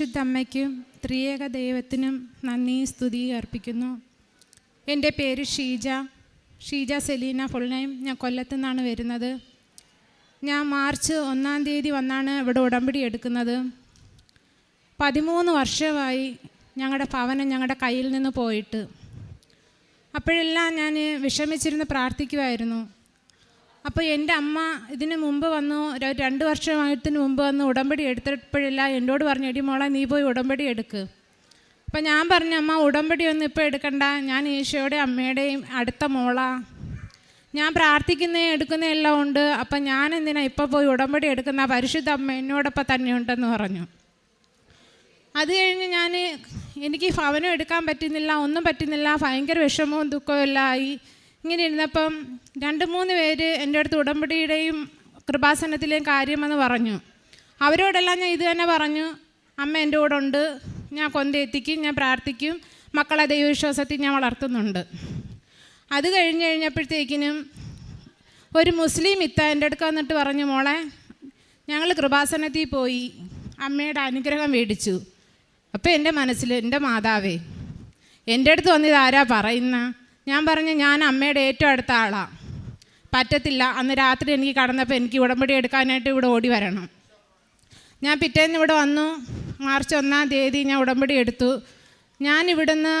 പരിശുദ്ധ അമ്മയ്ക്കും ത്രിയേക ദൈവത്തിനും നന്ദി സ്തുതി അർപ്പിക്കുന്നു. എന്റെ പേര് ഷീജ. ഷീജ സെലീന ഫുൾ നെയിം ഞാൻ കൊല്ലത്തു നിന്നാണ് വരുന്നത്. ഞാൻ മാർച്ച് ഒന്നാം തീയതി വന്നാണ് ഇവിടെ ഉടമ്പടി എടുക്കുന്നത്. പതിമൂന്ന് വർഷമായി ഞങ്ങളുടെ ഭവനം ഞങ്ങളുടെ കയ്യിൽ നിന്ന് പോയിട്ട്. അപ്പോഴെല്ലാം ഞാൻ വിഷമിച്ചിരുന്ന് പ്രാർത്ഥിക്കുമായിരുന്നു അപ്പോൾ എന്റെ അമ്മ ഇതിന് മുമ്പ് വന്നു രണ്ട് വർഷമായതിന് മുമ്പ് വന്ന് ഉടമ്പടി എടുത്തപ്പോഴില്ല എന്നോട് പറഞ്ഞു എടി മോളെ നീ പോയി ഉടമ്പടി എടുക്ക്. അപ്പം ഞാൻ പറഞ്ഞു അമ്മ ഉടമ്പടി ഒന്നും ഇപ്പോൾ എടുക്കണ്ട. ഞാൻ ഈശോയുടെ അമ്മയുടെയും അടുത്ത മോളാ. ഞാൻ പ്രാർത്ഥിക്കുന്നേ എടുക്കുന്നേ എല്ലാം ഉണ്ട്. അപ്പം ഞാൻ എന്തിനാ ഇപ്പോൾ പോയി ഉടമ്പടി എടുക്കുന്ന? പരിശുദ്ധ അമ്മ എന്നോടൊപ്പം തന്നെ ഉണ്ടെന്ന് പറഞ്ഞു. അത് കഴിഞ്ഞ് ഞാൻ എനിക്ക് ഭവനം എടുക്കാൻ പറ്റുന്നില്ല ഒന്നും പറ്റുന്നില്ല. ഭയങ്കര വിഷമവും ദുഃഖവും എല്ലാം ആയി. ഇങ്ങനെ ഇരുന്നപ്പം രണ്ട് മൂന്ന് പേര് എന്റെ അടുത്ത് ഉടമ്പടിയുടെയും കൃപാസനത്തിലെയും കാര്യമെന്ന് പറഞ്ഞു. അവരോടെല്ലാം ഞാൻ ഇത് തന്നെ പറഞ്ഞു അമ്മ എന്റെ കൂടെ ഉണ്ട് ഞാൻ കൊന്തെത്തിക്കും ഞാൻ പ്രാർത്ഥിക്കും മക്കളെ ദൈവവിശ്വാസത്തിൽ ഞാൻ വളർത്തുന്നുണ്ട്. അത് കഴിഞ്ഞ് കഴിഞ്ഞപ്പോഴത്തേക്കിനും ഒരു മുസ്ലിം ഇത്ത എന്റെ അടുക്ക വന്നിട്ട് പറഞ്ഞു മോളെ ഞങ്ങൾ കൃപാസനത്തിൽ പോയി അമ്മയുടെ അനുഗ്രഹം മേടിച്ചു. അപ്പോൾ എന്റെ മനസ്സിൽ എന്റെ മാതാവേ എന്റെ അടുത്ത് വന്നിത് ആരാ പറയുന്ന? ഞാൻ പറഞ്ഞു ഞാൻ അമ്മയുടെ ഏറ്റവും അടുത്ത ആളാണ് പറ്റത്തില്ല. അന്ന് രാത്രി എനിക്ക് കടന്നപ്പോൾ എനിക്ക് ഉടമ്പടി എടുക്കാനായിട്ട് ഇവിടെ ഓടി വരണം. ഞാൻ പിറ്റേന്ന് ഇവിടെ വന്നു. മാർച്ച് ഒന്നാം തീയതി ഞാൻ ഉടമ്പടി എടുത്തു. ഞാൻ ഇവിടുന്ന്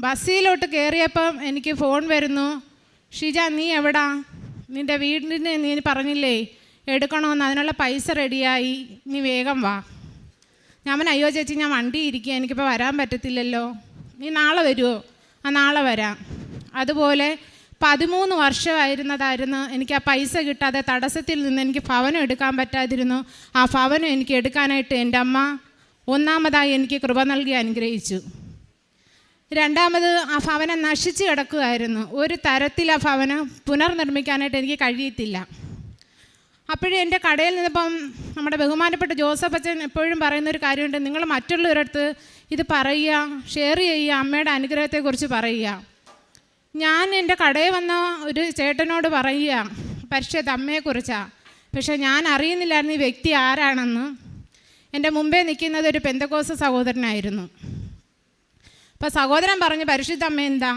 ബസ്സിലോട്ട് കയറിയപ്പം എനിക്ക് ഫോൺ വരുന്നു. ഷിജ നീ എവിടാ? നിന്റെ വീടിന് നീ പറഞ്ഞില്ലേ എടുക്കണമെന്ന്. അതിനുള്ള പൈസ റെഡിയായി. നീ വേഗം വാ. ഞാൻ അയ്യോ ചേച്ചി ഞാൻ വണ്ടി ഇരിക്കുക എനിക്കിപ്പോൾ വരാൻ പറ്റത്തില്ലല്ലോ. നീ നാളെ വരുമോ ആ നാളെ വരാം. അതുപോലെ പതിമൂന്ന് വർഷമായിരുന്നതായിരുന്നു. എനിക്ക് ആ പൈസ കിട്ടാതെ തടസ്സത്തിൽ നിന്ന് എനിക്ക് ഭവനം എടുക്കാൻ പറ്റാതിരുന്നു. ആ ഭവനം എനിക്ക് എടുക്കാനായിട്ട് എന്റെ അമ്മ ഒന്നാമതായി എനിക്ക് കൃപ നൽകി അനുഗ്രഹിച്ചു. രണ്ടാമത് ആ ഭവനം നശിച്ചു കിടക്കുമായിരുന്നു. ഒരു തരത്തിൽ ആ ഭവനം പുനർനിർമ്മിക്കാനായിട്ട് എനിക്ക് കഴിയത്തില്ല. അപ്പോഴും എന്റെ കടയിൽ നിന്നിപ്പം നമ്മുടെ ബഹുമാനപ്പെട്ട ജോസഫ് അച്ഛൻ എപ്പോഴും പറയുന്ന ഒരു കാര്യമുണ്ട്. നിങ്ങൾ മറ്റുള്ളവരടുത്ത് ഇത് പറയുക ഷെയർ ചെയ്യുക അമ്മയുടെ അനുഗ്രഹത്തെക്കുറിച്ച് പറയുക. ഞാൻ എന്റെ കടയിൽ വന്ന ഒരു ചേട്ടനോട് പറയുക പരിശുദ്ധ അമ്മയെക്കുറിച്ചാണ് പക്ഷെ ഞാൻ അറിയുന്നില്ലായിരുന്നു ഈ വ്യക്തി ആരാണെന്ന്. എന്റെ മുമ്പേ നിൽക്കുന്നത് ഒരു പെന്തക്കോസ് സഹോദരനായിരുന്നു. അപ്പോൾ സഹോദരൻ പറഞ്ഞു പരിശുദ്ധ അമ്മ എന്താ?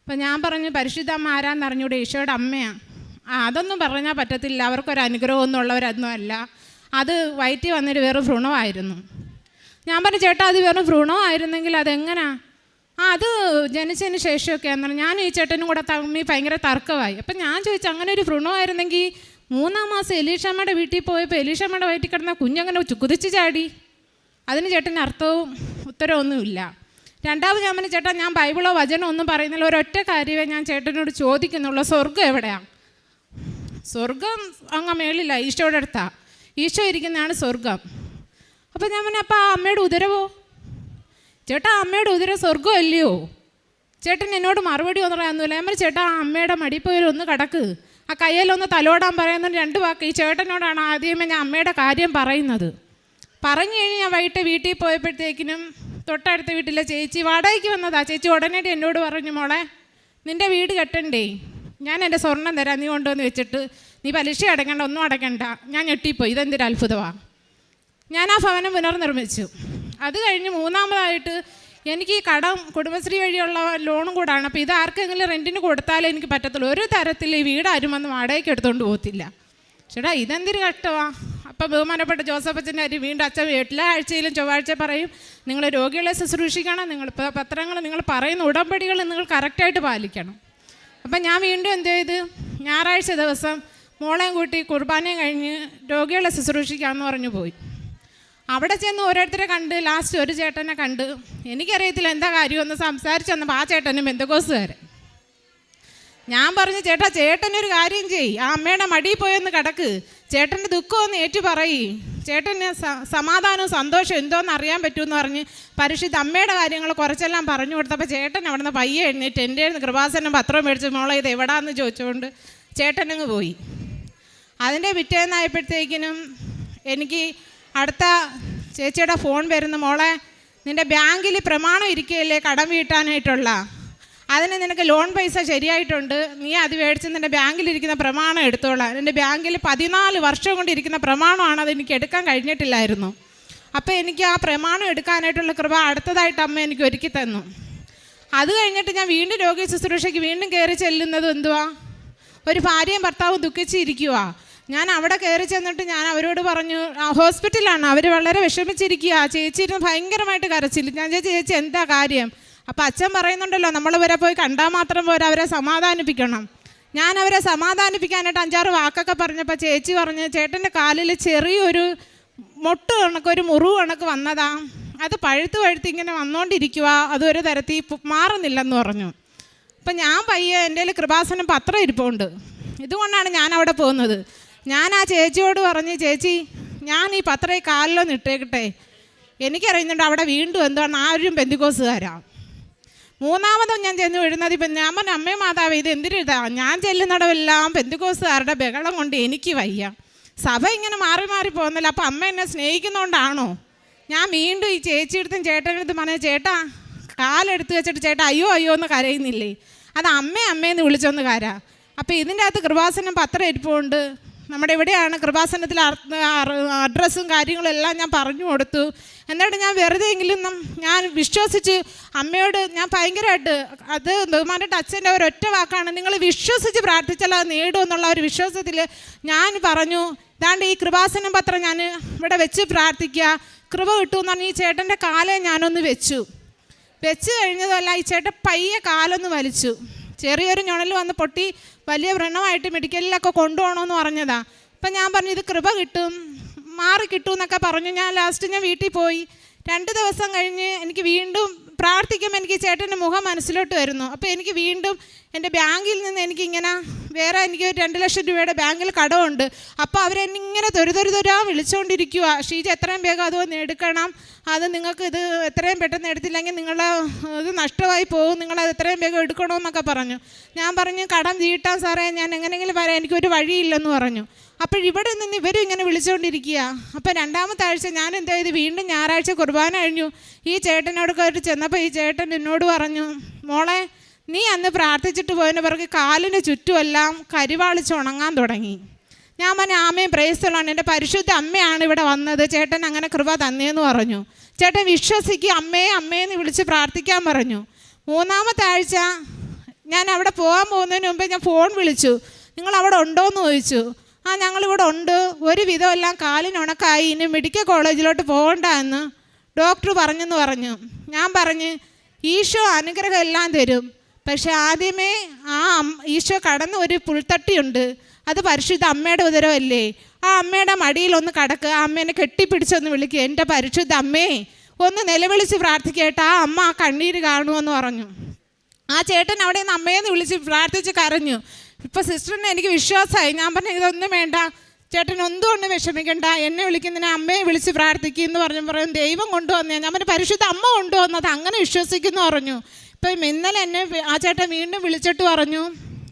അപ്പോൾ ഞാൻ പറഞ്ഞു പരിശുദ്ധ അമ്മ ആരാന്ന് അറിഞ്ഞൂടെ ഈശോയുടെ അമ്മയാണ് ആ അതൊന്നും പറഞ്ഞാൽ പറ്റത്തില്ല. അവർക്കൊരു അനുഗ്രഹമൊന്നും ഉള്ളവരൊന്നും അല്ല. അത് വയറ്റി വന്നൊരു വേറെ ഭ്രൂണമായിരുന്നു. ഞാൻ പറഞ്ഞു ചേട്ടാ അത് വെറും ഭ്രൂണമായിരുന്നെങ്കിൽ അതെങ്ങനാ? അത് ജനിച്ചതിന് ശേഷമൊക്കെയാണെന്ന് പറഞ്ഞു. ഞാനും ഈ ചേട്ടനും കൂടെ തമ്മി ഭയങ്കര തർക്കമായി. അപ്പം ഞാൻ ചോദിച്ചു അങ്ങനെ ഒരു ഭ്രൂണമായിരുന്നെങ്കിൽ മൂന്നാം മാസം എലീഷമ്മയുടെ വീട്ടിൽ പോയപ്പോൾ എലീഷമ്മയുടെ വയറ്റിൽ കിടന്ന കുഞ്ഞങ്ങനെ കുതിച്ച് ചാടി. അതിന് ചേട്ടന് അർത്ഥവും ഉത്തരവൊന്നുമില്ല രണ്ടാമത് ഞാൻ പറഞ്ഞു ചേട്ടാ ഞാൻ ബൈബിളോ വചനോ ഒന്നും പറയുന്നില്ല. ഒരൊറ്റ കാര്യമേ ഞാൻ ചേട്ടനോട് ചോദിക്കുന്നുള്ളൂ. സ്വർഗം എവിടെയാണ് സ്വർഗം അങ്ങ് മേളില്ല ഈശോയുടെ അടുത്താണ് ഈശോ ഇരിക്കുന്നതാണ് സ്വർഗം അപ്പോൾ ഞാൻ പറഞ്ഞു ആ അമ്മയുടെ ഉദരവോ? ചേട്ടാ അമ്മയുടെ ഉദരം സ്വർഗം അല്ലയോ ചേട്ടൻ എന്നോട് മറുപടി ഒന്നും പറയാനൊന്നുമില്ല. ഞാൻ പറഞ്ഞു ചേട്ടാ അമ്മയുടെ മടിപ്പോയിൽ ഒന്ന് കിടക്ക്. ആ കയ്യിലൊന്ന് തലോടാൻ പറയുന്ന രണ്ട് വാക്ക് ഈ ചേട്ടനോടാണ് ആദ്യമേ ഞാൻ അമ്മയുടെ കാര്യം പറയുന്നത്. പറഞ്ഞു കഴിഞ്ഞ് ഞാൻ വൈകിട്ട് വീട്ടിൽ പോയപ്പോഴത്തേക്കിനും തൊട്ടടുത്ത വീട്ടിലെ ചേച്ചി വാടകയ്ക്ക് വന്നതാ. ചേച്ചി ഉടനടി എന്നോട് പറഞ്ഞു മോളെ നിന്റെ വീട് കെട്ടണ്ടേ? ഞാൻ എന്റെ സ്വർണം തരാം. നീ കൊണ്ടുവന്ന് വെച്ചിട്ട് നീ പലിശ അടയ്ക്കണ്ട ഒന്നും അടയ്ക്കണ്ട. ഞാൻ ഞെട്ടിപ്പോയി. ഇതെന്തൊരു അത്ഭുതമാണ് ഞാൻ ആ ഭവനം പുനർനിർമ്മിച്ചു. അത് കഴിഞ്ഞ് മൂന്നാമതായിട്ട് എനിക്ക് ഈ കടം കുടുംബശ്രീ വഴിയുള്ള ലോണും കൂടാണ്. അപ്പോൾ ഇത് ആർക്കെങ്കിലും റെന്റിന് കൊടുത്താലേ എനിക്ക് പറ്റത്തുള്ളൂ. ഒരു തരത്തിൽ ഈ വീട് ആരും വന്ന് വാടകയ്ക്ക് എടുത്തുകൊണ്ട് പോകത്തില്ല. ചേട്ടാ ഇതെന്തൊരു കഷ്ടമാ അപ്പോൾ ബഹുമാനപ്പെട്ട ജോസഫ് അച്ഛന്റെ അരി വീണ്ടും അച്ഛൻ എല്ലാ ആഴ്ചയിലും ചൊവ്വാഴ്ച പറയും നിങ്ങൾ രോഗികളെ ശുശ്രൂഷിക്കണം നിങ്ങൾ പത്രങ്ങൾ നിങ്ങൾ പറയുന്ന ഉടമ്പടികൾ നിങ്ങൾ കറക്റ്റായിട്ട് പാലിക്കണം. അപ്പം ഞാൻ വീണ്ടും എന്ത് ചെയ്ത് ഞായറാഴ്ച ദിവസം മോളെയും കൂട്ടി കുർബാനയും കഴിഞ്ഞ് രോഗികളെ ശുശ്രൂഷിക്കാമെന്ന് പറഞ്ഞു പോയി. അവിടെ ചെന്ന് ഓരോരുത്തരെ കണ്ട് ലാസ്റ്റ് ഒരു ചേട്ടനെ കണ്ട്. എനിക്കറിയത്തില്ല എന്താ കാര്യമെന്ന് സംസാരിച്ച് വന്നപ്പോൾ ആ ചേട്ടനും ബന്ധുക്കോസുകാരൻ ഞാൻ പറഞ്ഞു ചേട്ടാ ചേട്ടനൊരു കാര്യം ചെയ് ആ അമ്മയുടെ മടിയിൽ പോയൊന്ന് കിടക്ക്. ചേട്ടന്റെ ദുഃഖം ഒന്ന് ഏറ്റു പറയ്. ചേട്ടന് സമാധാനവും സന്തോഷവും എന്തോന്ന് അറിയാൻ പറ്റുമെന്ന് പറഞ്ഞ് പരിശുദ്ധ അമ്മയുടെ കാര്യങ്ങൾ കുറച്ചെല്ലാം പറഞ്ഞു കൊടുത്തപ്പോൾ ചേട്ടൻ അവിടുന്ന് പയ്യെ എഴുന്നേറ്റ് എന്റെ കൃപാസനം പത്രം മേടിച്ച് മോളെ ഇത് എവിടാന്ന് ചോദിച്ചുകൊണ്ട് ചേട്ടനങ്ങ് പോയി. അതിന്റെ പിറ്റേന്നായപ്പോഴത്തേക്കിനും എനിക്ക് അടുത്ത ചേച്ചിയുടെ ഫോൺ വരുന്ന. മോളെ നിന്റെ ബാങ്കിൽ പ്രമാണം ഇരിക്കുകയല്ലേ കടം വീട്ടാനായിട്ടുള്ള? അതിന് നിനക്ക് ലോൺ പൈസ ശരിയായിട്ടുണ്ട്. നീ അത് മേടിച്ച് നിന്റെ ബാങ്കിലിരിക്കുന്ന പ്രമാണം എടുത്തോളാം. എന്റെ ബാങ്കിൽ പതിനാല് വർഷം കൊണ്ടിരിക്കുന്ന പ്രമാണമാണ് അത് എനിക്ക് എടുക്കാൻ കഴിഞ്ഞിട്ടില്ലായിരുന്നു. അപ്പോൾ എനിക്ക് ആ പ്രമാണം എടുക്കാനായിട്ടുള്ള കൃപ അടുത്തതായിട്ട് അമ്മ എനിക്ക് ഒരുക്കി തന്നു. അത് കഴിഞ്ഞിട്ട് ഞാൻ വീണ്ടും രോഗി ശുശ്രൂഷയ്ക്ക് വീണ്ടും കയറി ചെല്ലുന്നത് എന്തുവാ? ഒരു ഭാര്യയും ഭർത്താവും ദുഃഖിച്ചിരിക്കുക ഞാൻ അവിടെ കയറി ചെന്നിട്ട് ഞാൻ അവരോട് പറഞ്ഞു ഹോസ്പിറ്റലാണ്. അവർ വളരെ വിഷമിച്ചിരിക്കുക. ചേച്ചി ഇരുന്ന് ഭയങ്കരമായിട്ട് കരച്ചില്ല ഞാൻ ചേച്ചി ചേച്ചി എന്താ കാര്യം? അപ്പം അച്ഛൻ പറയുന്നുണ്ടല്ലോ നമ്മൾ വരെ പോയി കണ്ടാൽ മാത്രം പോരാ അവരെ സമാധാനിപ്പിക്കണം. ഞാൻ അവരെ സമാധാനിപ്പിക്കാനായിട്ട് അഞ്ചാറ് വാക്കൊക്കെ പറഞ്ഞപ്പോൾ ചേച്ചി പറഞ്ഞ് ചേട്ടന്റെ കാലിൽ ചെറിയൊരു മൊട്ട് കണക്ക് ഒരു മുറിവ് കണക്ക് വന്നതാ. അത് പഴുത്ത് പഴുത്ത് ഇങ്ങനെ വന്നുകൊണ്ടിരിക്കുക അതൊരു തരത്തിൽ മാറുന്നില്ലെന്ന് പറഞ്ഞു. അപ്പം ഞാൻ പയ്യെ എന്റെ കൃപാസനം പത്രം ഇരിപ്പുണ്ട്. ഇതുകൊണ്ടാണ് ഞാൻ അവിടെ പോകുന്നത്. ഞാൻ ആ ചേച്ചിയോട് പറഞ്ഞു ചേച്ചി ഞാൻ ഈ പത്രയെ കാലിലൊന്ന് ഇട്ടേക്കട്ടെ. എനിക്കറിയുന്നുണ്ട് അവിടെ വീണ്ടും എന്താണ് ആരും ബന്ധുക്കോസുകാരാ. മൂന്നാമതും ഞാൻ ചെന്ന് വീഴുന്നത് ഇപ്പം ഞാൻ അമ്മേ മാതാവ് ഇത് എന്തിനാ ഞാൻ ചെല്ലുന്നിടമെല്ലാം പെന്തുകോസുകാരുടെ ബഹളം കൊണ്ട് എനിക്ക് വയ്യ. സഭ ഇങ്ങനെ മാറി മാറി പോകുന്നില്ല. അപ്പം അമ്മ എന്നെ സ്നേഹിക്കുന്നതുകൊണ്ടാണോ ഞാൻ വീണ്ടും ഈ ചേച്ചിയെടുത്തും ചേട്ടനെടുത്തും പറഞ്ഞ ചേട്ടാ കാലെടുത്ത് വെച്ചിട്ട് ചേട്ടാ അയ്യോ അയ്യോ എന്ന് കരയുന്നില്ലേ? അത് അമ്മേ അമ്മേന്ന് വിളിച്ചൊന്ന് കരാ. അപ്പോൾ ഇതിന്റെ അകത്ത് കൃപാസനം പത്രം ഇരിപ്പുണ്ട്. നമ്മുടെ എവിടെയാണ് കൃപാസനത്തിൽ അഡ്രസ്സും കാര്യങ്ങളും എല്ലാം ഞാൻ പറഞ്ഞു കൊടുത്തു. എന്നിട്ട് ഞാൻ വെറുതെ എങ്കിലും ഞാൻ വിശ്വസിച്ച് അമ്മയോട് ഞാൻ ഭയങ്കരമായിട്ട് അത് ബഹുമാനട്ട് അച്ഛന്റെ ഒരൊറ്റ വാക്കാണ് നിങ്ങൾ വിശ്വസിച്ച് പ്രാർത്ഥിച്ചാൽ അത് നേടും എന്നുള്ള ഒരു വിശ്വാസത്തിൽ ഞാൻ പറഞ്ഞു. ഇതാണ്ട് ഈ കൃപാസനം പത്രം ഞാൻ ഇവിടെ വെച്ച് പ്രാർത്ഥിക്കുക. കൃപ കിട്ടുമെന്ന് പറഞ്ഞ് ഈ ചേട്ടന്റെ കാലേ ഞാനൊന്ന് വെച്ചു. വെച്ച് കഴിഞ്ഞതല്ല ഈ ചേട്ടൻ പയ്യെ കാലൊന്ന് വലിച്ചു. ചെറിയൊരു ഞുണൽ വന്ന് പൊട്ടി വലിയ വ്രണമായിട്ട് മെഡിക്കലിലൊക്കെ കൊണ്ടുപോകണമെന്ന് പറഞ്ഞതാ. അപ്പം ഞാൻ പറഞ്ഞു ഇത് കൃപ കിട്ടും മാറി കിട്ടും എന്നൊക്കെ പറഞ്ഞു. ഞാൻ ലാസ്റ്റ് ഞാൻ വീട്ടിൽ പോയി. രണ്ട് ദിവസം കഴിഞ്ഞ് എനിക്ക് വീണ്ടും പ്രാർത്ഥിക്കുമ്പോൾ എനിക്ക് ചേട്ടന്റെ മുഖം മനസ്സിലോട്ട് വരുന്നു. അപ്പോൾ എനിക്ക് വീണ്ടും എന്റെ ബാങ്കിൽ നിന്ന് എനിക്കിങ്ങനെ വേറെ എനിക്ക് രണ്ട് ലക്ഷം രൂപയുടെ ബാങ്കിൽ കടമുണ്ട്. അപ്പോൾ അവരെന്നിങ്ങനെ തൊരുതൊരുതൊരാ വിളിച്ചുകൊണ്ടിരിക്കുക ഷീജ എത്രയും വേഗം അതൊന്ന് എടുക്കണം. അത് നിങ്ങൾക്ക് ഇത് എത്രയും പെട്ടെന്ന് എടുത്തില്ലെങ്കിൽ നിങ്ങൾ ഇത് നഷ്ടമായി പോകും. നിങ്ങളത് എത്രയും വേഗം എടുക്കണമെന്നൊക്കെ പറഞ്ഞു. ഞാൻ പറഞ്ഞു കടം തീട്ടാൻ സാറേ. ഞാൻ എങ്ങനെയെങ്കിലും വരാം. എനിക്കൊരു വഴിയില്ലെന്ന് പറഞ്ഞു. അപ്പോൾ ഇവിടെ നിന്ന് ഇവരും ഇങ്ങനെ വിളിച്ചുകൊണ്ടിരിക്കുക. അപ്പോൾ രണ്ടാമത്തെ ആഴ്ച ഞാൻ എന്താ ചെയ്ത്? വീണ്ടും ഞായറാഴ്ച കുർബാന കഴിഞ്ഞു. ഈ ചേട്ടനോട് കയറി ചെന്നപ്പോൾ ഈ ചേട്ടൻ എന്നോട് പറഞ്ഞു മോളെ നീ അന്ന് പ്രാർത്ഥിച്ചിട്ട് പോയതിന് പിറകെ കാലിന് ചുറ്റുമെല്ലാം കരിവാളിച്ച് ഉണങ്ങാൻ തുടങ്ങി. ഞാൻ പറഞ്ഞു ആമയും പ്രേസ്തലാണ്. എന്റെ പരിശുദ്ധ അമ്മയാണ് ഇവിടെ വന്നത്. ചേട്ടൻ അങ്ങനെ കൃപ തന്നേന്ന് പറഞ്ഞു. ചേട്ടൻ വിശ്വസിക്കുക അമ്മയെ അമ്മയെന്ന് വിളിച്ച് പ്രാർത്ഥിക്കാൻ പറഞ്ഞു. മൂന്നാമത്തെ ആഴ്ച ഞാൻ അവിടെ പോകാൻ പോകുന്നതിന് മുമ്പേ ഞാൻ ഫോൺ വിളിച്ചു. നിങ്ങൾ അവിടെ ഉണ്ടോയെന്ന് ചോദിച്ചു. ആ ഞങ്ങളിവിടെ ഉണ്ട്. ഒരു വിധമെല്ലാം കാലിനുണക്കായി ഇനി മെഡിക്കൽ കോളേജിലോട്ട് പോകണ്ട എന്ന് ഡോക്ടർ പറഞ്ഞെന്ന് പറഞ്ഞു. ഞാൻ പറഞ്ഞ് ഈശോ അനുഗ്രഹം എല്ലാം തരും. പക്ഷെ ആദ്യമേ ആ ഈശോ കടന്ന ഒരു പുൽത്തട്ടിയുണ്ട്. അത് പരിശുദ്ധ അമ്മയുടെ ഉദരവല്ലേ? ആ അമ്മയുടെ മടിയിലൊന്ന് കടക്കുക ആ അമ്മേനെ കെട്ടിപ്പിടിച്ചൊന്ന് വിളിക്കുക എന്റെ പരിശുദ്ധ അമ്മേ ഒന്ന് നിലവിളിച്ച് പ്രാർത്ഥിക്കട്ടെ ആ അമ്മ ആ കണ്ണീര് കാണുമെന്ന് പറഞ്ഞു. ആ ചേട്ടൻ അവിടെ നിന്ന് അമ്മയെന്ന് വിളിച്ച് പ്രാർത്ഥിച്ച് കരഞ്ഞു. ഇപ്പം സിസ്റ്ററിനെ എനിക്ക് വിശ്വാസമായി ഞാൻ പറഞ്ഞു ഇതൊന്നും വേണ്ട. ചേട്ടൻ ഒന്നും കൊണ്ട് വിഷമിക്കണ്ട? എന്നെ വിളിക്കുന്നതിനെ അമ്മയെ വിളിച്ച് പ്രാർത്ഥിക്കും എന്ന് പറഞ്ഞു പറയും. ദൈവം കൊണ്ടുവന്നേ ഞാൻ പറഞ്ഞു പരിശുദ്ധ അമ്മ കൊണ്ടുവന്നത് അങ്ങനെ വിശ്വസിക്കുന്നു പറഞ്ഞു. ഇപ്പം ഇന്നലെ എന്നെ ആ ചേട്ടൻ വീണ്ടും വിളിച്ചിട്ട് പറഞ്ഞു.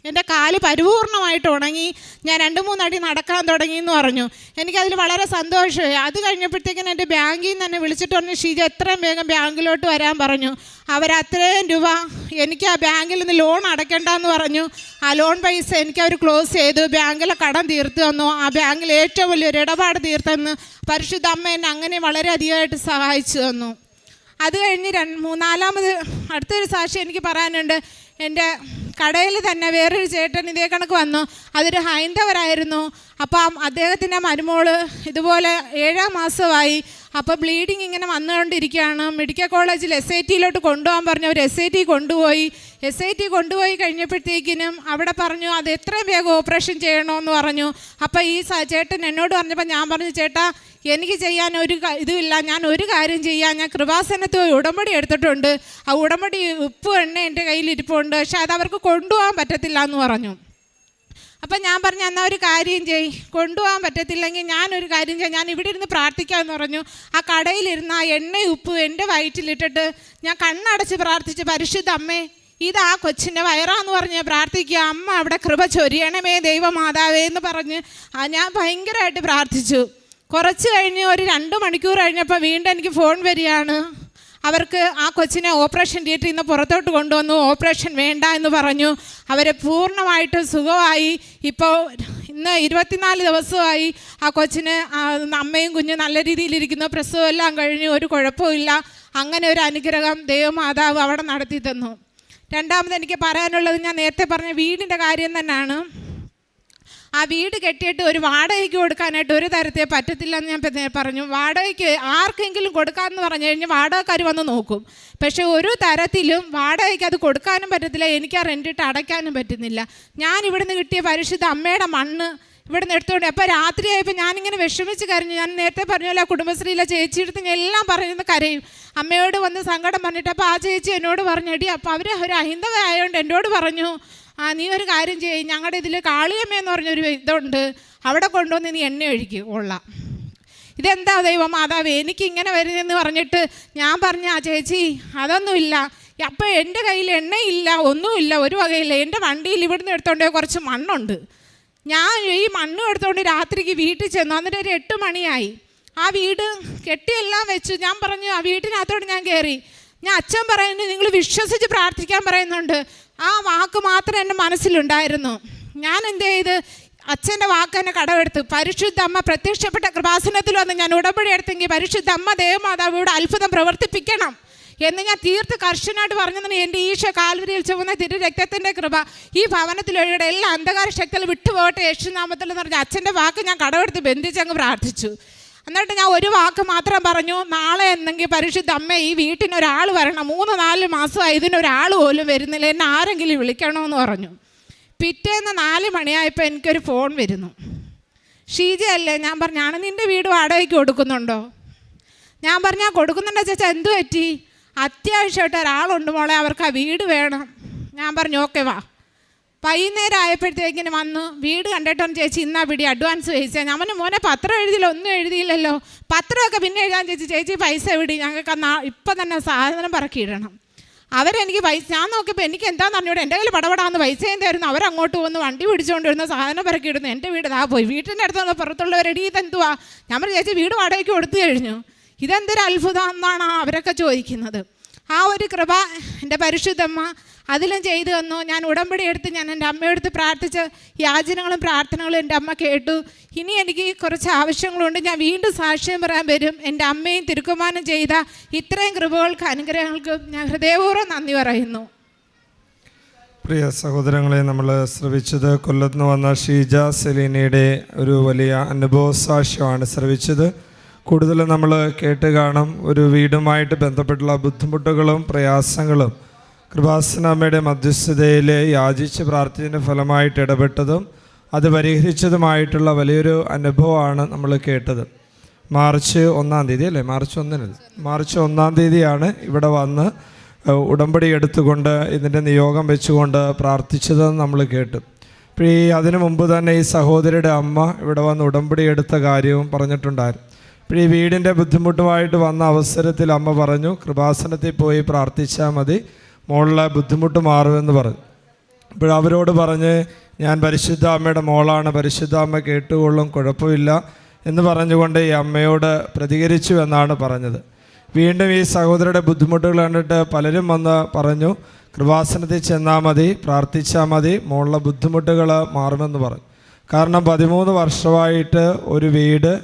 എന്റെ കാൽ പരിപൂർണമായിട്ട് ഉണങ്ങി. ഞാൻ രണ്ട് മൂന്നടി നടക്കാൻ തുടങ്ങി എന്ന് പറഞ്ഞു. എനിക്കതിൽ വളരെ സന്തോഷമായി. അത് കഴിഞ്ഞപ്പോഴത്തേക്കിനും എന്റെ ബാങ്കിൽ നിന്ന് തന്നെ വിളിച്ചിട്ട് പറഞ്ഞു ഷീജ എത്രയും വേഗം ബാങ്കിലോട്ട് വരാൻ പറഞ്ഞു. അവരത്രയും രൂപ എനിക്ക് ആ ബാങ്കിൽ നിന്ന് ലോൺ അടയ്ക്കേണ്ടെന്ന് പറഞ്ഞു. ആ ലോൺ പൈസ എനിക്ക് അവർ ക്ലോസ് ചെയ്തു. ബാങ്കിലെ കടം തീർത്തു തന്നു. ആ ബാങ്കിൽ ഏറ്റവും വലിയൊരു ഇടപാട് തീർത്തെന്ന് പരിശുദ്ധ അമ്മ എന്നെ അങ്ങനെ വളരെയധികമായിട്ട് സഹായിച്ചു തന്നു. അത് കഴിഞ്ഞ് രണ്ട് മൂന്നാലാമത് അടുത്തൊരു സാക്ഷി എനിക്ക് പറയാനുണ്ട്. എന്റെ കടയിൽ തന്നെ വേറൊരു ചേട്ടൻ ഇതേ കണക്ക് വന്നു. അതൊരു ഹൈന്ദവരായിരുന്നു. അപ്പോൾ അദ്ദേഹത്തിന്റെ മരുമോൾ ഇതുപോലെ ഏഴാം മാസമായി. അപ്പോൾ ബ്ലീഡിങ് ഇങ്ങനെ വന്നുകൊണ്ടിരിക്കുകയാണ്. മെഡിക്കൽ കോളേജിൽ എസ് ഐ ടിയിലോട്ട് കൊണ്ടുപോകാൻ പറഞ്ഞു അവർ എസ് ഐ ടി കൊണ്ടുപോയി. എസ് ഐ ടി കൊണ്ടുപോയി കഴിഞ്ഞപ്പോഴത്തേക്കിനും അവിടെ പറഞ്ഞു അത് എത്രയും വേഗം ഓപ്പറേഷൻ ചെയ്യണമെന്ന് പറഞ്ഞു. അപ്പോൾ ഈ ചേട്ടൻ എന്നോട് പറഞ്ഞപ്പോൾ ഞാൻ പറഞ്ഞു ചേട്ടാ എനിക്ക് ചെയ്യാൻ ഒരു ഇതുമില്ല. ഞാൻ ഒരു കാര്യം ചെയ്യാൻ ഞാൻ കൃപാസനത്ത് പോയി ഉടമ്പടി എടുത്തിട്ടുണ്ട്. ആ ഉടമ്പടി ഉപ്പ് എണ്ണ എന്റെ കയ്യിൽ ഇരിപ്പുണ്ട് പക്ഷെ അത് അവർക്ക് കൊണ്ടുപോകാൻ പറ്റത്തില്ല എന്ന് പറഞ്ഞു. അപ്പം ഞാൻ പറഞ്ഞു എന്നാൽ ഒരു കാര്യം ചെയ് കൊണ്ടുപോകാൻ പറ്റത്തില്ലെങ്കിൽ ഞാനൊരു കാര്യം ചെയ്യാം. ഞാൻ ഇവിടെ ഇരുന്ന് പ്രാർത്ഥിക്കാമെന്ന് പറഞ്ഞു. ആ കടയിലിരുന്ന് ആ എണ്ണ ഉപ്പ് എന്റെ വയറ്റിലിട്ടിട്ട് ഞാൻ കണ്ണടച്ച് പ്രാർത്ഥിച്ച് പരിശുദ്ധ അമ്മേ ഇത് കൊച്ചിന്റെ വയറാന്ന് പറഞ്ഞ് പ്രാർത്ഥിക്കുക. അമ്മ അവിടെ കൃപ ചൊരിയണമേ ദൈവമാതാവേ എന്ന് പറഞ്ഞ് ഞാൻ ഭയങ്കരമായിട്ട് പ്രാർത്ഥിച്ചു. കുറച്ച് കഴിഞ്ഞ് ഒരു രണ്ട് മണിക്കൂർ കഴിഞ്ഞപ്പോൾ വീണ്ടും എനിക്ക് ഫോൺ വരികയാണ്. അവർക്ക് ആ കൊച്ചിനെ ഓപ്പറേഷൻ തിയേറ്ററിൽ നിന്ന് പുറത്തോട്ട് കൊണ്ടുവന്നു. ഓപ്പറേഷൻ വേണ്ട എന്ന് പറഞ്ഞു. അവരെ പൂർണമായിട്ട് സുഖമായി. ഇപ്പോൾ ഇന്ന് ഇരുപത്തിനാല് ദിവസമായി ആ കൊച്ചിന് അമ്മയും കുഞ്ഞും നല്ല രീതിയിലിരിക്കുന്നു. പ്രസവം എല്ലാം കഴിഞ്ഞു ഒരു കുഴപ്പമില്ല അങ്ങനെ ഒരു അനുഗ്രഹം ദൈവമാതാവ് അവിടെ നടത്തി തന്നു. രണ്ടാമത് എനിക്ക് പറയാനുള്ളത് ഞാൻ നേരത്തെ പറഞ്ഞ വീടിന്റെ കാര്യം തന്നെയാണ്. ആ വീട് കെട്ടിയിട്ട് ഒരു വാടകയ്ക്ക് കൊടുക്കാനായിട്ട് ഒരു തരത്തിൽ പറ്റത്തില്ലെന്ന് ഞാൻ പറഞ്ഞു. വാടകയ്ക്ക് ആർക്കെങ്കിലും കൊടുക്കാമെന്ന് പറഞ്ഞു കഴിഞ്ഞാൽ വാടകക്കാർ വന്ന് നോക്കും. പക്ഷേ ഒരു തരത്തിലും വാടകയ്ക്ക് അത് കൊടുക്കാനും പറ്റത്തില്ല എനിക്ക് ആ റെന്റിട്ട് അടയ്ക്കാനും പറ്റുന്നില്ല. ഞാൻ ഇവിടുന്ന് കിട്ടിയ പരിശുദ്ധ അമ്മയുടെ മണ്ണ് ഇവിടുന്ന് എടുത്തുകൊണ്ട് അപ്പോൾ രാത്രിയായപ്പോൾ ഞാനിങ്ങനെ വിഷമിച്ച് കരഞ്ഞു. ഞാൻ നേരത്തെ പറഞ്ഞല്ലോ ആ കുടുംബശ്രീയിലെ ചേച്ചിയെടുത്ത് എല്ലാം പറയുന്നത് കരയും. അമ്മയോട് വന്ന് സങ്കടം പറഞ്ഞിട്ട് അപ്പോൾ ആ ചേച്ചി എന്നോട് പറഞ്ഞടി അപ്പോൾ അവർ ഒരു അഹിന്ദവ ആയതുകൊണ്ട് എന്നോട് പറഞ്ഞു ആ നീ ഒരു കാര്യം ചെയ്യും. ഞങ്ങളുടെ ഇതിൽ കാളിയമ്മ എന്ന് പറഞ്ഞൊരു ഇതുണ്ട്. അവിടെ കൊണ്ടുവന്ന് നീ എണ്ണ ഒഴിക്കും. കൊള്ളാം ഇതെന്താ ദൈവം മാതാവ്? എനിക്ക് ഇങ്ങനെ വരുന്നതെന്ന് പറഞ്ഞിട്ട് ഞാൻ പറഞ്ഞു ആ ചേച്ചി അതൊന്നുമില്ല. അപ്പോൾ എന്റെ കയ്യിൽ എണ്ണയില്ല ഒന്നുമില്ല ഒരു വകയില്ല. എന്റെ വണ്ടിയിൽ ഇവിടുന്ന് എടുത്തോണ്ടേ കുറച്ച് മണ്ണുണ്ട്. ഞാൻ ഈ മണ്ണ് എടുത്തുകൊണ്ട് രാത്രിക്ക് വീട്ടിൽ ചെന്നു. എന്നിട്ട് ഒരു എട്ട് മണിയായി. ആ വീട് കെട്ടിയെല്ലാം വെച്ചു. ഞാൻ പറഞ്ഞു ആ വീട്ടിനകത്തോട്ട് ഞാൻ കയറി ഞാൻ അച്ഛൻ പറയുന്നത് നിങ്ങൾ വിശ്വസിച്ച് പ്രാർത്ഥിക്കാൻ പറയുന്നുണ്ട്. ആ വാക്ക് മാത്രം എന്റെ മനസ്സിലുണ്ടായിരുന്നു. ഞാൻ എന്ത് ചെയ്ത്? അച്ഛന്റെ വാക്ക് തന്നെ കടമെടുത്ത്. പരിശുദ്ധ അമ്മ പ്രത്യക്ഷപ്പെട്ട കൃപാസനത്തിൽ വന്ന് ഞാൻ ഉടമ്പടി എടുത്തെങ്കിൽ പരിശുദ്ധ അമ്മ ഇവിടെ അത്ഭുതം പ്രവർത്തിപ്പിക്കണം. എന്ന് ഞാൻ തീർത്ത് കർശനമായിട്ട് പറഞ്ഞതിന് എന്റെ ഈശോ കാൽവരിയിൽ ചുവന്ന തിരു രക്തത്തിന്റെ കൃപ ഈ ഭവനത്തിലൊഴിയുടെ എല്ലാ അന്ധകാര ശക്തികളും വിട്ടുപോകട്ടെ യേശുനാമത്തിൽ എന്ന് പറഞ്ഞ അച്ഛന്റെ വാക്ക് ഞാൻ കടമെടുത്ത് ബന്ധിച്ചങ്ങ് പ്രാർത്ഥിച്ചു. എന്നിട്ട് ഞാൻ ഒരു വാക്ക് മാത്രം പറഞ്ഞു നാളെ എന്നെങ്കിൽ പരിശുദ്ധ അമ്മ ഈ വീട്ടിന് ഒരാൾ വരണം. മൂന്ന് നാല് മാസമായി ഇതിനൊരാൾ പോലും വരുന്നില്ല. എന്നെ ആരെങ്കിലും വിളിക്കണമെന്ന് പറഞ്ഞു. പിറ്റേന്ന് നാല് മണിയായപ്പോൾ എനിക്കൊരു ഫോൺ വരുന്നു. ഷീജയല്ലേ ഞാൻ പറഞ്ഞാണ് നിന്റെ വീട് വാടകയ്ക്ക് കൊടുക്കുന്നുണ്ടോ? ഞാൻ പറഞ്ഞാൽ കൊടുക്കുന്നുണ്ടോ? ചേച്ചാ എന്തു പറ്റി? അത്യാവശ്യമായിട്ട് ഒരാളുണ്ട് മോളെ അവർക്ക് ആ വീട് വേണം. ഞാൻ പറഞ്ഞു ഓക്കെ വാ. വൈകുന്നേരം ആയപ്പോഴത്തേക്കിന് വന്നു. വീട് കണ്ടിട്ടോന്ന് ചേച്ചി ഇന്നാ പിടി അഡ്വാൻസ് ചോദിച്ചാൽ ഞാൻ മോനെ പത്രം എഴുതിയില്ല ഒന്നും എഴുതിയില്ലല്ലോ. പത്രമൊക്കെ പിന്നെ എഴുതാൻ ചേച്ചി ചേച്ചി പൈസ വിടി ഞങ്ങൾക്ക് ഇപ്പം തന്നെ സാധനം പറക്കിയിടണം അവരെനിക്ക് പൈസ ഞാൻ നോക്കിയപ്പോൾ എനിക്ക് എന്താണെന്ന് അറിഞ്ഞൂടെ? എന്റെ കയ്യിൽ പടപടാന്ന് പൈസയും തരുന്നു അവരങ്ങോട്ട് വന്ന് വണ്ടി പിടിച്ചുകൊണ്ട് വരുന്ന സാധനം പറക്കിയിടുന്നു എന്റെ വീട് ആ പോയി. വീട്ടിന്റെ അടുത്തുള്ള പുറത്തുള്ളവരെടി ഇതെന്തുവാ? ഞാൻ പറഞ്ഞു ചേച്ചി വീട് വാടകയ്ക്ക് കൊടുത്തു കഴിഞ്ഞു. ഇതെന്തൊരു അത്ഭുതം എന്നാണ് അവരൊക്കെ ചോദിക്കുന്നത്. ആ ഒരു കൃപ എന്റെ പരിശുദ്ധമ്മ അതിലും ചെയ്തു തന്നു. ഞാൻ ഉടമ്പടി എടുത്ത് ഞാൻ എന്റെ അമ്മയെടുത്ത് പ്രാർത്ഥിച്ച യാചനകളും പ്രാർത്ഥനകളും എന്റെ അമ്മ കേട്ടു. ഇനി എനിക്ക് കുറച്ച് ആവശ്യങ്ങളുണ്ട്. ഞാൻ വീണ്ടും സാക്ഷ്യം പറയാൻ വരും. എന്റെ അമ്മയും തിരുക്കുമാനം ചെയ്ത ഇത്രയും കൃപകൾക്ക് അനുഗ്രഹങ്ങൾക്കും ഞാൻ ഹൃദയപൂർവം നന്ദി പറയുന്നു. പ്രിയ സഹോദരങ്ങളെ നമ്മൾ ശ്രവിച്ചത് കൊല്ലത്ത് വന്ന ഷീജ സെലീനയുടെ ഒരു വലിയ അനുഭവ സാക്ഷ്യമാണ് ശ്രവിച്ചത്. കൂടുതൽ നമ്മൾ കേട്ട് കാണും ഒരു വീടുമായിട്ട് ബന്ധപ്പെട്ടുള്ള ബുദ്ധിമുട്ടുകളും പ്രയാസങ്ങളും കൃപാസനമ്മയുടെ മധ്യസ്ഥതയിൽ യാചിച്ച് പ്രാർത്ഥിച്ചതിന്റെ ഫലമായിട്ട് ഇടപെട്ടതും അത് പരിഹരിച്ചതുമായിട്ടുള്ള വലിയൊരു അനുഭവമാണ് നമ്മൾ കേട്ടത്. മാർച്ച് ഒന്നാം തീയതി അല്ലേ? മാർച്ച് ഒന്നിന്. മാർച്ച് ഒന്നാം തീയതിയാണ് ഇവിടെ വന്ന് ഉടമ്പടി എടുത്തുകൊണ്ട് ഇതിന്റെ നിയോഗം വെച്ചുകൊണ്ട് പ്രാർത്ഥിച്ചതെന്ന് നമ്മൾ കേട്ടു. അപ്പോൾ ഈ അതിനു മുമ്പ് തന്നെ ഈ സഹോദരിയുടെ അമ്മ ഇവിടെ വന്ന് ഉടമ്പടി എടുത്ത കാര്യവും പറഞ്ഞിട്ടുണ്ടായിരുന്നു. അപ്പോൾ ഈ വീടിന്റെ ബുദ്ധിമുട്ടുമായിട്ട് വന്ന അവസരത്തിൽ അമ്മ പറഞ്ഞു കൃപാസനത്തിൽ പോയി പ്രാർത്ഥിച്ചാൽ മതി മോളിലെ ബുദ്ധിമുട്ട് മാറുമെന്ന് പറഞ്ഞു. അപ്പോഴവരോട് പറഞ്ഞ് ഞാൻ പരിശുദ്ധ അമ്മയുടെ മോളാണ് പരിശുദ്ധ അമ്മ കേട്ടുകൊള്ളും കുഴപ്പമില്ല എന്ന് പറഞ്ഞുകൊണ്ട് ഈ അമ്മയോട് പ്രതികരിച്ചു എന്നാണ് പറഞ്ഞത്. വീണ്ടും ഈ സഹോദരയുടെ ബുദ്ധിമുട്ടുകൾ കണ്ടിട്ട് പലരും വന്ന് പറഞ്ഞു കൃപാസനത്തിൽ ചെന്നാൽ മതി പ്രാർത്ഥിച്ചാൽ മതി മോളിലെ ബുദ്ധിമുട്ടുകൾ മാറുമെന്ന് പറഞ്ഞു. കാരണം പതിമൂന്ന് വർഷമായിട്ട് ഒരു വീട്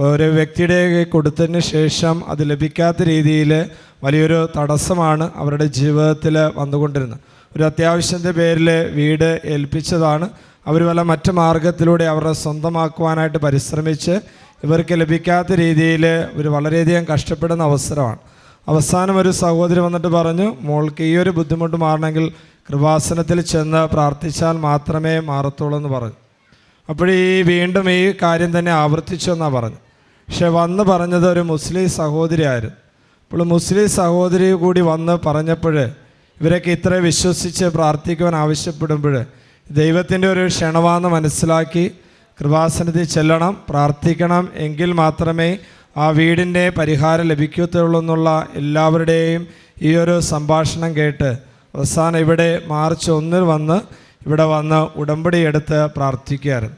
ഒരു വ്യക്തിയുടെ കൊടുത്തതിന് ശേഷം അത് ലഭിക്കാത്ത രീതിയിൽ വലിയൊരു തടസ്സമാണ് അവരുടെ ജീവിതത്തിൽ വന്നുകൊണ്ടിരുന്നത്. ഒരു അത്യാവശ്യത്തിന്റെ പേരിൽ വീട് ഏൽപ്പിച്ചതാണ്. അവർ വല്ല മറ്റ് മാർഗത്തിലൂടെ അവരുടെ സ്വന്തമാക്കുവാനായിട്ട് പരിശ്രമിച്ച് ഇവർക്ക് ലഭിക്കാത്ത രീതിയിൽ ഇവർ വളരെയധികം കഷ്ടപ്പെടുന്ന അവസരമാണ്. അവസാനം ഒരു സഹോദരി വന്നിട്ട് പറഞ്ഞു മോൾക്ക് ഈ ഒരു ബുദ്ധിമുട്ട് മാറണമെങ്കിൽ കൃപാസനത്തിൽ ചെന്ന് പ്രാർത്ഥിച്ചാൽ മാത്രമേ മാറത്തുള്ളൂ എന്ന് പറഞ്ഞു. അപ്പോൾ ഈ വീണ്ടും ഈ കാര്യം തന്നെ ആവർത്തിച്ചു എന്നാണ് പറഞ്ഞു പക്ഷെ വന്ന് പറഞ്ഞത് ഒരു മുസ്ലിം സഹോദരിയായിരുന്നു. അപ്പോൾ മുസ്ലിം സഹോദരി കൂടി വന്ന് പറഞ്ഞപ്പോൾ ഇവരൊക്കെ ഇത്ര വിശ്വസിച്ച് പ്രാർത്ഥിക്കുവാൻ ആവശ്യപ്പെടുമ്പോൾ ദൈവത്തിന്റെ ഒരു ക്ഷണമാണെന്ന് മനസ്സിലാക്കി കൃപാസനത്തിൽ ചെല്ലണം പ്രാർത്ഥിക്കണം എങ്കിൽ മാത്രമേ ആ വീടിന്റെ പരിഹാരം ലഭിക്കത്തുള്ളൂ എന്നുള്ള എല്ലാവരുടെയും ഈ ഒരു സംഭാഷണം കേട്ട് അവസാനം ഇവിടെ മാർച്ച് ഒന്നിൽ വന്ന് ഇവിടെ വന്ന് ഉടമ്പടി എടുത്ത് പ്രാർത്ഥിക്കുകയായിരുന്നു.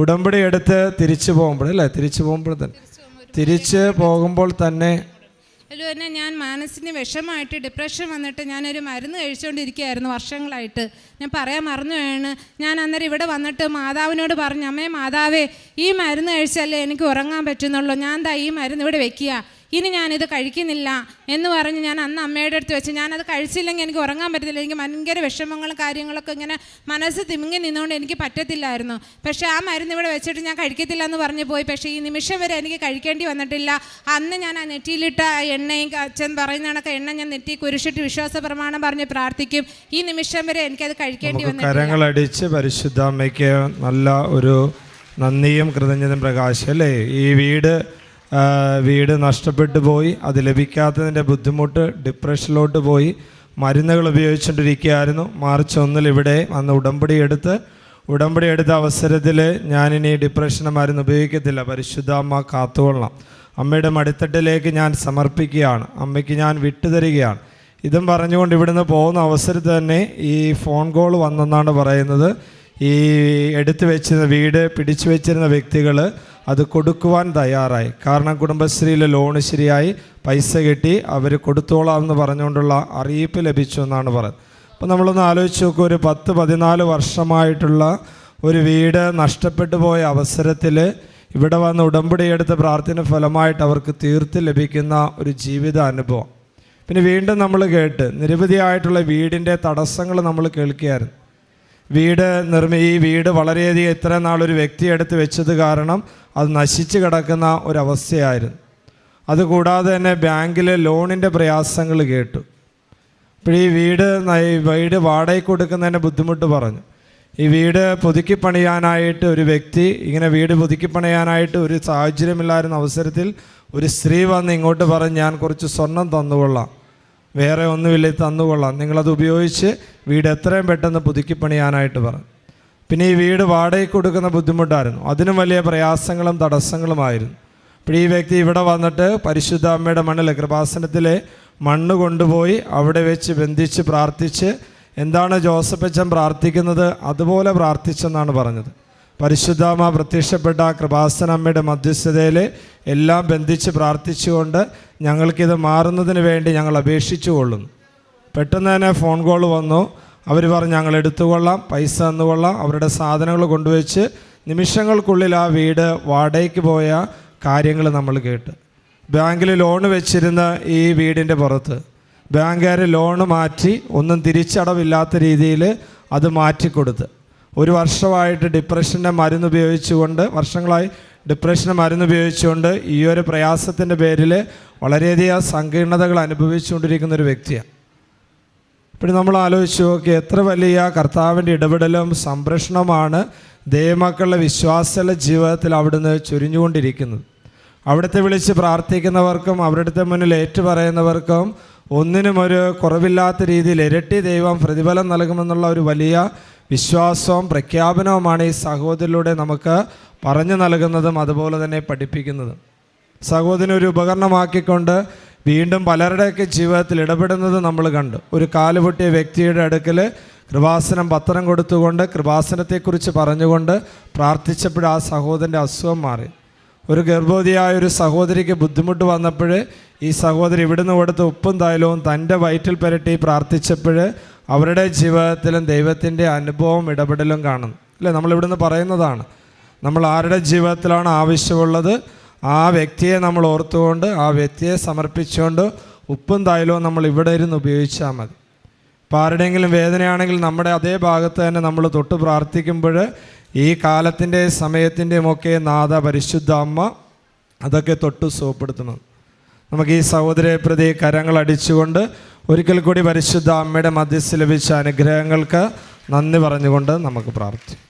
ഉടമ്പടി എടുത്ത് തിരിച്ചു പോകുമ്പോൾ അല്ലേ? തിരിച്ചു പോകുമ്പോൾ തന്നെ. തിരിച്ച് പോകുമ്പോൾ തന്നെ അല്ലോ എന്നെ ഞാൻ മാനസിന് വിഷമമായിട്ട് ഡിപ്രഷൻ വന്നിട്ട് ഞാനൊരു മരുന്ന് കഴിച്ചുകൊണ്ടിരിക്കുകയായിരുന്നു വർഷങ്ങളായിട്ട്. ഞാൻ പറയാൻ മറന്നു വേണം ഞാൻ അന്നേരം ഇവിടെ വന്നിട്ട് മാതാവിനോട് പറഞ്ഞു അമ്മേ മാതാവേ ഈ മരുന്ന് കഴിച്ചല്ലേ എനിക്ക് ഉറങ്ങാൻ പറ്റുന്നുള്ളൂ. ഞാൻ എന്താ ഈ മരുന്ന് ഇവിടെ വെക്കുക ഇനി ഞാനിത് കഴിക്കുന്നില്ല എന്ന് പറഞ്ഞ് ഞാൻ അന്ന് അമ്മയുടെ അടുത്ത് വെച്ച് ഞാനത് കഴിച്ചില്ലെങ്കിൽ എനിക്ക് ഉറങ്ങാൻ പറ്റത്തില്ല. എനിക്ക് ഭയങ്കര വിഷമങ്ങളും കാര്യങ്ങളൊക്കെ ഇങ്ങനെ മനസ്സ് തിമിങ്ങി നിന്നുകൊണ്ട് എനിക്ക് പറ്റത്തില്ലായിരുന്നു. പക്ഷേ ആ മരുന്ന് ഇവിടെ വെച്ചിട്ട് ഞാൻ കഴിക്കത്തില്ല എന്ന് പറഞ്ഞു പോയി. പക്ഷേ ഈ നിമിഷം വരെ എനിക്ക് കഴിക്കേണ്ടി വന്നിട്ടില്ല. അന്ന് ഞാൻ ആ നെറ്റിയിലിട്ട എണ്ണയും അച്ഛൻ പറയുന്ന കണക്ക് എണ്ണ ഞാൻ നെറ്റി കുരിശിട്ട് വിശ്വാസ പ്രമാണം പറഞ്ഞ് പ്രാർത്ഥിക്കും. ഈ നിമിഷം വരെ എനിക്കത് കഴിക്കേണ്ടി വന്നു വന്നിട്ടില്ല. കരങ്ങളടിച്ച് പരിശുദ്ധ അമ്മയ്ക്ക് നല്ല ഒരു നന്ദിയും കൃതജ്ഞതയും പ്രകാശം അല്ലേ? ഈ വീട് വീട് നഷ്ടപ്പെട്ടു പോയി. അത് ലഭിക്കാത്തതിന്റെ ബുദ്ധിമുട്ട് ഡിപ്രഷനിലോട്ട് പോയി. മരുന്നുകൾ ഉപയോഗിച്ചുകൊണ്ടിരിക്കുകയായിരുന്നു. മാർച്ച് ഒന്നിൽ ഇവിടെ വന്ന് ഉടമ്പടി എടുത്ത് ഉടമ്പടി എടുത്ത അവസരത്തിൽ ഞാനിനി ഡിപ്രഷന് മരുന്ന് ഉപയോഗിക്കത്തില്ല. പരിശുദ്ധ അമ്മ കാത്തുകൊള്ളണം. അമ്മയുടെ മടിത്തട്ടിലേക്ക് ഞാൻ സമർപ്പിക്കുകയാണ്. അമ്മയ്ക്ക് ഞാൻ വിട്ടുതരികയാണ്. ഇതും പറഞ്ഞുകൊണ്ട് ഇവിടുന്ന് പോകുന്ന അവസരത്തിൽ തന്നെ ഈ ഫോൺ കോൾ വന്നെന്നാണ് പറയുന്നത്. ഈ എടുത്തു വെച്ചിരുന്ന വീട് പിടിച്ചു വെച്ചിരുന്ന വ്യക്തികൾ അത് കൊടുക്കുവാൻ തയ്യാറായി. കാരണം കുടുംബശ്രീയിലെ ലോണ് ശരിയായി പൈസ കിട്ടി അവർ കൊടുത്തോളാം എന്ന് പറഞ്ഞുകൊണ്ടുള്ള അറിയിപ്പ് ലഭിച്ചു എന്നാണ് പറയുന്നത്. അപ്പോൾ നമ്മളൊന്ന് ആലോചിച്ച് നോക്കുക ഒരു പത്ത് പതിനാല് വർഷമായിട്ടുള്ള ഒരു വീട് നഷ്ടപ്പെട്ടു പോയ അവസരത്തിൽ ഇവിടെ വന്ന് ഉടമ്പടി എടുത്ത പ്രാർത്ഥന ഫലമായിട്ട് അവർക്ക് തീർത്ത് ലഭിക്കുന്ന ഒരു ജീവിത അനുഭവം. പിന്നെ വീണ്ടും നമ്മൾ കേട്ട് നിരവധിയായിട്ടുള്ള വീടിന്റെ തടസ്സങ്ങൾ നമ്മൾ കേൾക്കുകയായിരുന്നു. വീട് നിർമ്മി ഈ വീട് വളരെയധികം ഇത്ര നാളൊരു വ്യക്തി എടുത്ത് വെച്ചത് കാരണം അത് നശിച്ചു കിടക്കുന്ന ഒരവസ്ഥയായിരുന്നു. അതുകൂടാതെ തന്നെ ബാങ്കിലെ ലോണിന്റെ പ്രയാസങ്ങൾ കേട്ടു. ഇപ്പോൾ ഈ വീട് വീട് വാടകയ്ക്ക് കൊടുക്കുന്നതിന്റെ ബുദ്ധിമുട്ട് പറഞ്ഞു. ഈ വീട് പുതുക്കി പണിയാനായിട്ട് ഒരു വ്യക്തി ഇങ്ങനെ വീട് പുതുക്കി പണിയാനായിട്ട് ഒരു സാഹചര്യമില്ലായിരുന്ന അവസരത്തിൽ ഒരു സ്ത്രീ വന്ന് ഇങ്ങോട്ട് പറഞ്ഞ് ഞാൻ കുറച്ച് സ്വർണം തന്നുകൊള്ളാം. വേറെ ഒന്നുമില്ല തന്നുകൊള്ളാം. നിങ്ങളത് ഉപയോഗിച്ച് വീട് എത്രയും പെട്ടെന്ന് പുതുക്കി പണിയാനായിട്ട് പറഞ്ഞു. പിന്നെ ഈ വീട് വാടകയ്ക്ക് കൊടുക്കുന്ന ബുദ്ധിമുട്ടായിരുന്നു. അതിനും വലിയ പ്രയാസങ്ങളും തടസ്സങ്ങളുമായിരുന്നു. അപ്പോൾ ഈ വ്യക്തി ഇവിടെ വന്നിട്ട് പരിശുദ്ധ അമ്മയുടെ മണ്ണിൽ കൃപാസനത്തിലെ മണ്ണ് കൊണ്ടുപോയി അവിടെ വെച്ച് ബന്ധിച്ച് പ്രാർത്ഥിച്ച് എന്താണ് ജോസഫ് അച്ഛൻ പ്രാർത്ഥിക്കുന്നത്? അതുപോലെ പ്രാർത്ഥിച്ചെന്നാണ് പറഞ്ഞത്. പരിശുദ്ധാമ പ്രത്യക്ഷപ്പെട്ട കൃപാസന അമ്മയുടെ മധ്യസ്ഥതയിൽ എല്ലാം ബന്ധിച്ച് പ്രാർത്ഥിച്ചുകൊണ്ട് ഞങ്ങൾക്കിത് മാറുന്നതിന് വേണ്ടി ഞങ്ങൾ അപേക്ഷിച്ചു കൊള്ളുന്നു പെട്ടെന്ന് തന്നെ ഫോൺ കോൾ വന്നു. അവർ പറഞ്ഞു ഞങ്ങൾ എടുത്തുകൊള്ളാം പൈസ തന്നുകൊള്ളാം അവരുടെ സാധനങ്ങൾ കൊണ്ടുവച്ച് നിമിഷങ്ങൾക്കുള്ളിൽ ആ വീട് വാടകയ്ക്ക് പോയ കാര്യങ്ങൾ നമ്മൾ കേട്ട്. ബാങ്കിൽ ലോൺ വെച്ചിരുന്ന ഈ വീടിന്റെ പുറത്ത്. ബാങ്കുകാർ ലോണ് മാറ്റി ഒന്നും തിരിച്ചടവില്ലാത്ത രീതിയിൽ അത് മാറ്റിക്കൊടുത്ത്. ഒരു വർഷമായിട്ട് ഡിപ്രഷന്റെ മരുന്ന് ഉപയോഗിച്ചുകൊണ്ട് വർഷങ്ങളായി ഡിപ്രഷന്റെ മരുന്ന് ഉപയോഗിച്ചുകൊണ്ട് ഈ ഒരു പ്രയാസത്തിന്റെ പേരിൽ വളരെയധികം സങ്കീർണതകൾ അനുഭവിച്ചുകൊണ്ടിരിക്കുന്ന ഒരു വ്യക്തിയാണ്. ഇപ്പോൾ നമ്മൾ ആലോചിച്ച് നോക്കി എത്ര വലിയ കർത്താവിന്റെ ഇടപെടലും സംരക്ഷണമാണ് ദൈവമക്കളുടെ വിശ്വാസ ജീവിതത്തിൽ അവിടുന്ന് ചുരിഞ്ഞുകൊണ്ടിരിക്കുന്നത്. അവിടുത്തെ വിളിച്ച് പ്രാർത്ഥിക്കുന്നവർക്കും അവരുടെ മുന്നിൽ ഏറ്റുപറയുന്നവർക്കും ഒന്നിനും ഒരു കുറവില്ലാത്ത രീതിയിൽ ഇരട്ടി ദൈവം പ്രതിഫലം നൽകുമെന്നുള്ള ഒരു വലിയ വിശ്വാസവും പ്രഖ്യാപനവുമാണ് ഈ സഹോദരിലൂടെ നമുക്ക് പറഞ്ഞു നൽകുന്നതും അതുപോലെ തന്നെ പഠിപ്പിക്കുന്നതും. സഹോദരനെ ഒരു ഉപകരണമാക്കിക്കൊണ്ട് വീണ്ടും പലരുടെയൊക്കെ ജീവിതത്തിൽ ഇടപെടുന്നത് നമ്മൾ കണ്ടു. ഒരു കാലുപൊട്ടിയ വ്യക്തിയുടെ അടുക്കൽ കൃപാസനം പത്രം കൊടുത്തുകൊണ്ട് കൃപാസനത്തെക്കുറിച്ച് പറഞ്ഞുകൊണ്ട് പ്രാർത്ഥിച്ചപ്പോൾ ആ സഹോദരന്റെ അസുഖം മാറി. ഒരു ഗർഭവതിയായ ഒരു സഹോദരിക്ക് ബുദ്ധിമുട്ട് വന്നപ്പോൾ ഈ സഹോദരി ഇവിടുന്ന് കൊടുത്ത ഉപ്പും തൈലവും തന്റെ വയറ്റിൽ പുരട്ടി പ്രാർത്ഥിച്ചപ്പോൾ അവരുടെ ജീവിതത്തിലും ദൈവത്തിന്റെ അനുഭവം ഇടപെടലും കാണുന്നു. അല്ലേ? നമ്മളിവിടുന്ന് പറയുന്നതാണ്. നമ്മൾ ആരുടെ ജീവിതത്തിലാണ് ആവശ്യമുള്ളത്? ആ വ്യക്തിയെ നമ്മൾ ഓർത്തുകൊണ്ട് ആ വ്യക്തിയെ സമർപ്പിച്ചുകൊണ്ട് ഉപ്പും തൈലവും നമ്മൾ ഇവിടെ ഇരുന്ന് ഉപയോഗിച്ചാൽ മതി. ഇപ്പം ആരുടെയെങ്കിലും വേദനയാണെങ്കിൽ നമ്മുടെ അതേ ഭാഗത്ത് തന്നെ നമ്മൾ തൊട്ട് പ്രാർത്ഥിക്കുമ്പോൾ ഈ കാലത്തിന്റെ സമയത്തിന്റെയും ഒക്കെ നാഥ പരിശുദ്ധ അമ്മ അതൊക്കെ തൊട്ട് സുഖപ്പെടുത്തണം നമുക്ക് ഈ സഹോദരയെ പ്രതി കരങ്ങൾ അടിച്ചുകൊണ്ട് ഒരിക്കൽ കൂടി പരിശുദ്ധ അമ്മയുടെ മധ്യസ്ഥ ലഭിച്ച അനുഗ്രഹങ്ങൾക്ക് നന്ദി പറഞ്ഞുകൊണ്ട് നമുക്ക് പ്രാർത്ഥിക്കാം.